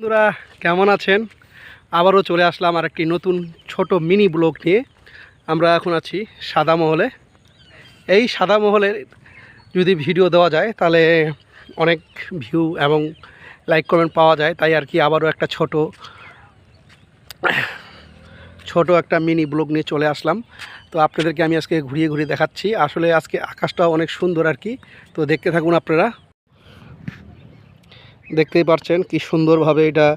বন্ধুরা, কেমন আছেন? আবারও চলে আসলাম আর একটি নতুন ছোট মিনি ব্লগ নিয়ে। আমরা এখন আছি সাদা মহলে। এই সাদা মহলে যদি ভিডিও দেওয়া যায়, তাহলে অনেক ভিউ এবং লাইক কমেন্ট পাওয়া যায়। তাই আর কি আবারও একটা ছোট ছোট একটা মিনি ব্লগ নিয়ে চলে আসলাম। তো আপনাদেরকে আমি আজকে ঘুরিয়ে ঘুরিয়ে দেখাচ্ছি। আসলে আজকে আকাশটা অনেক সুন্দর আর কি। তো দেখতে থাকুন আপনারা। দেখতেই পাচ্ছেন কি সুন্দরভাবে এটা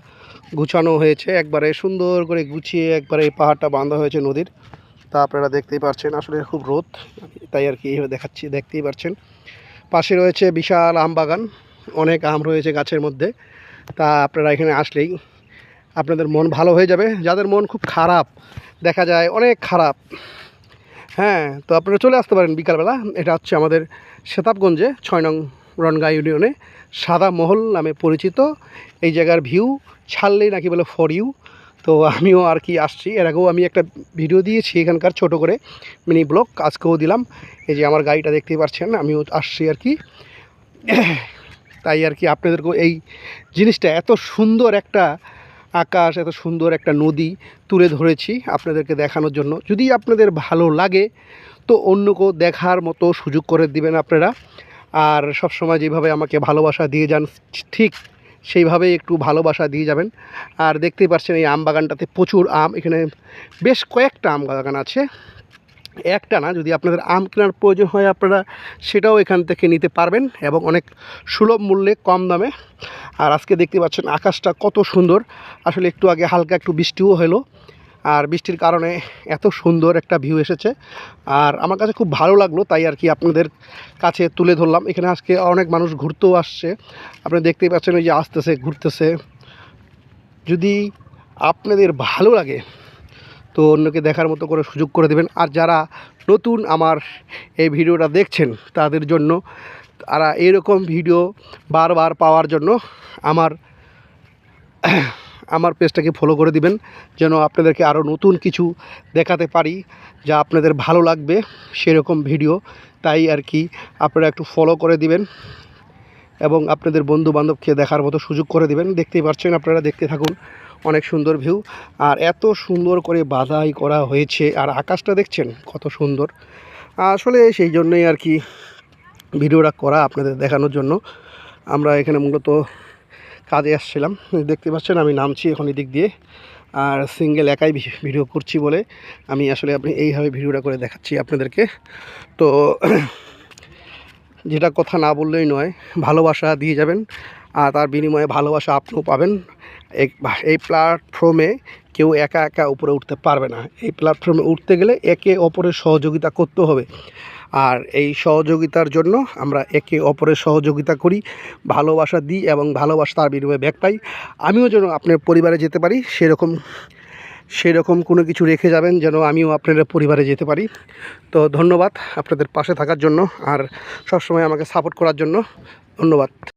গুছানো হয়েছে। একবারে সুন্দর করে গুছিয়ে একবারে এই পাহাড়টা বাঁধা হয়েছে নদীর। তা আপনারা দেখতেই পাচ্ছেন আসলে খুব রোদ। তাই আর কি এইভাবে দেখাচ্ছি, দেখতেই পাচ্ছেন পাশে রয়েছে বিশাল আম বাগান, অনেক আম রয়েছে গাছের মধ্যে। তা আপনারা এখানে আসলেই আপনাদের মন ভালো হয়ে যাবে। যাদের মন খুব খারাপ, দেখা যায় অনেক খারাপ। হ্যাঁ তো আপনারা চলে আসতে পারেন বিকালবেলা। এটা হচ্ছে আমাদের সেতাবগঞ্জে ছয় নং রনগা ইউনিয়নে সাদা মহল নামে পরিচিত। এই জায়গার ভিউ ছাড়লেই নাকি বলে ফর ইউ তো আমিও আর কি আসছি। এর আগেও আমি একটা ভিডিও দিয়েছি এখানকার ছোট করে মিনি ব্লগ আজকেও দিলাম। এই যে আমার গাড়িটা দেখতেই পাচ্ছেন, আমিও আসছি আর কি। তাই আর কি আপনাদেরকেও এই জিনিসটা এত সুন্দর একটা আকাশ, এত সুন্দর একটা নদী তুলে ধরেছি আপনাদেরকে দেখানোর জন্য। যদি আপনাদের ভালো লাগে, তো অন্য কেউ দেখার মতো সুযোগ করে দিবেন আপনারা। আর সব সময় যেভাবে আমাকে ভালোবাসা দিয়ে যান, ঠিক সেইভাবেই একটু ভালোবাসা দিয়ে যাবেন। আর দেখতেই পাচ্ছেন এই আম বাগানটাতে প্রচুর আম, এখানে বেশ কয়েকটা আম বাগান আছে। একটা না, যদি আপনাদের আম কেনার প্রয়োজন হয় আপনারা সেটাও এখান থেকে নিতে পারবেন এবং অনেক সুলভ মূল্যে কম দামে। আর আজকে দেখতে পাচ্ছেন আকাশটা কত সুন্দর। আসলে একটু আগে হালকা একটু বৃষ্টিও হলো। আর বৃষ্টির কারণে এত সুন্দর একটা ভিউ এসেছে। আর আমার কাছে খুব ভালো লাগল, তাই আর কি আপনাদের কাছে তুলে ধরলাম। এখানে আজকে অনেক মানুষ ঘুরতেও আসছে। আপনি দেখতেই পাচ্ছেন ওই যে আসতেছে, ঘুরতেছে। যদি আপনাদের ভালো লাগে, তো অন্যকে দেখার মতো করে সুযোগ করে দেবেন। আর যারা নতুন আমার এই ভিডিওটা দেখছেন, তাদের জন্য, তারা এরকম ভিডিও বারবার পাওয়ার জন্য আমার আমার পেজটাকে ফলো করে দিবেন, যেন আপনাদেরকে আরও নতুন কিছু দেখাতে পারি, যা আপনাদের ভালো লাগবে সেরকম ভিডিও তাই আর কি, আপনারা একটু ফলো করে দিবেন এবং আপনাদের বন্ধু বান্ধবকে দেখার মতো সুযোগ করে দিবেন। দেখতেই পাচ্ছেন আপনারা, দেখতে থাকুন, অনেক সুন্দর ভিউ আর এত সুন্দর করে বাধাই করা হয়েছে, আর আকাশটা দেখছেন কত সুন্দর। আসলে সেই জন্যই আর কি, ভিডিওটা করা আপনাদের দেখানোর জন্য। আমরা এখানে মূলত কাজে আসছিলাম। দেখতে পাচ্ছেন আমি নামছি এখন এদিক দিয়ে। আর সিঙ্গেল একাই ভিডিও করছি বলে আমি আসলে আপনি এইভাবে ভিডিওটা করে দেখাচ্ছি আপনাদেরকে। তো যেটা কথা না বললেই নয়, ভালোবাসা দিয়ে যাবেন আর তার বিনিময়ে ভালোবাসা আপনিও পাবেন। এই প্ল্যাটফর্মে কেউ একা একা উপরে উঠতে পারবে না। এই প্ল্যাটফর্মে উঠতে গেলে একে অপরের সহযোগিতা করতে হবে। আর এই সহযোগিতার জন্য আমরা একে অপরের সহযোগিতা করি, ভালোবাসা দিই এবং ভালোবাসা তার বিনিময়ে ব্যাগ পাই। আমিও যেন আপনার পরিবারে যেতে পারি, সেরকম সেরকম কোনো কিছু রেখে যাবেন যেন আমিও আপনাদের পরিবারে যেতে পারি। তো ধন্যবাদ আপনাদের পাশে থাকার জন্য আর সবসময় আমাকে সাপোর্ট করার জন্য। ধন্যবাদ।